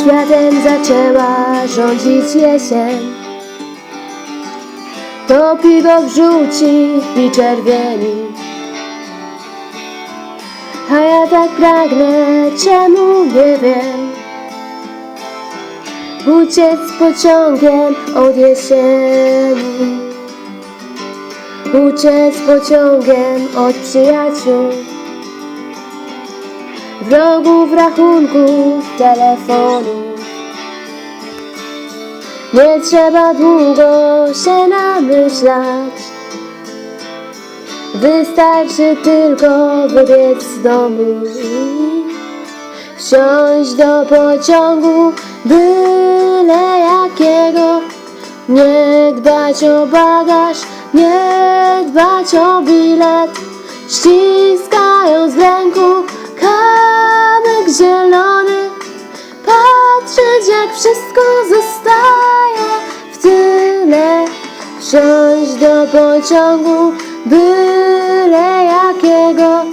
Światem zaczęła rządzić jesień To piwo wrzuci i czerwieni. A ja tak pragnę, czemu nie wiem? Uciec pociągiem od jesieni. Uciec pociągiem od przyjaciół Wrogów, rachunków, telefonów Nie trzeba długo się namyślać. Wystarczy tylko wybiec z domu i Wsiąść do pociągu byle jakiego. Nie dbać o bagaż, nie dbać o bilet. Ściskając w ręku zielony. Patrzeć jak wszystko zostaje w tyle. Wsiąść do pociągu byle jakiego.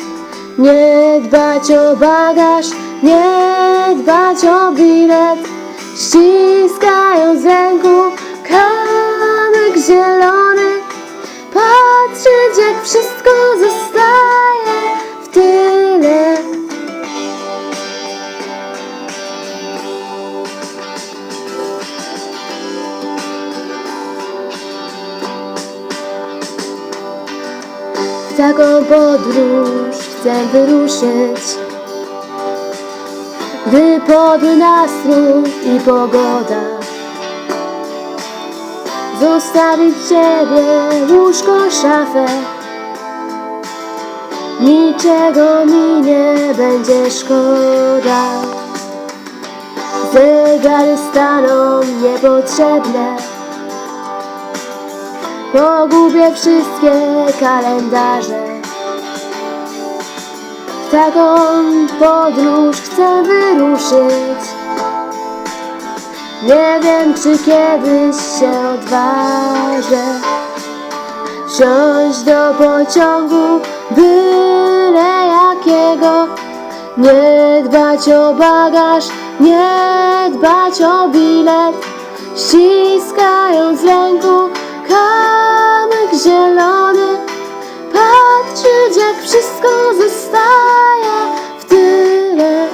Nie dbać o bagaż, nie dbać o bilet. Ściskając W taką podróż chcę wyruszyć. Gdy podły nastrój i pogoda Zostawić ciebie, łóżko, szafę Niczego mi nie będzie szkoda. Zegary staną niepotrzebne Pogubię wszystkie kalendarze. W taką podróż chcę wyruszyć. Nie wiem czy kiedyś się odważę Wsiąść do pociągu byle jakiego. Nie dbać o bagaż, nie dbać o bilet Ściskając ręku kamyk zielony. Patrzeć jak wszystko zostaje. W tyle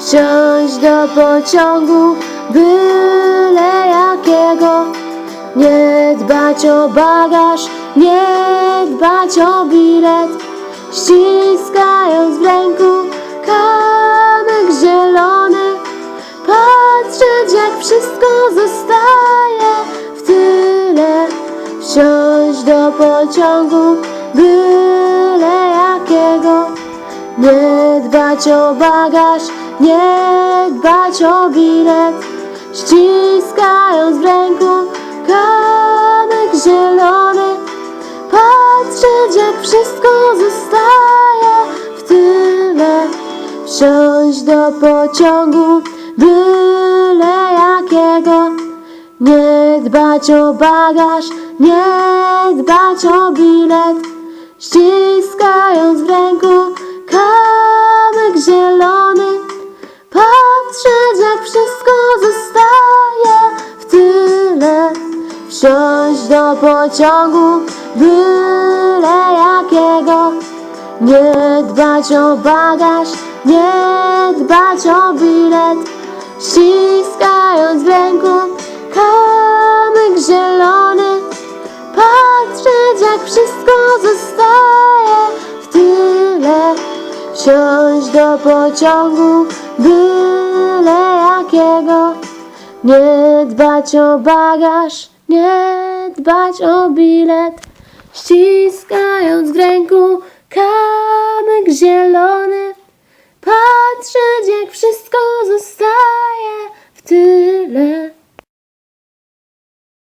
Wsiąść do pociągu byle jakiego. Nie dbać o bagaż, nie dbać o bilet. Ściskając Wsiąść do pociągu byle jakiego. Nie dbać o bagaż, nie dbać o bilet. Ściskając w ręku kamyk zielony Patrzeć jak wszystko zostaje. W tyle Wsiąść do pociągu byle jakiego. Nie dbać o bagaż, nie dbać o bilet Ściskając w ręku kamyk zielony. Patrzeć jak wszystko zostaje w tyle. Wsiąść do pociągu byle jakiego. Nie dbać o bagaż, nie dbać o bilet Ściskając Wsiąść do pociągu byle jakiego. Nie dbać o bagaż, nie dbać o bilet. Ściskając w ręku kamyk zielony Patrzeć jak wszystko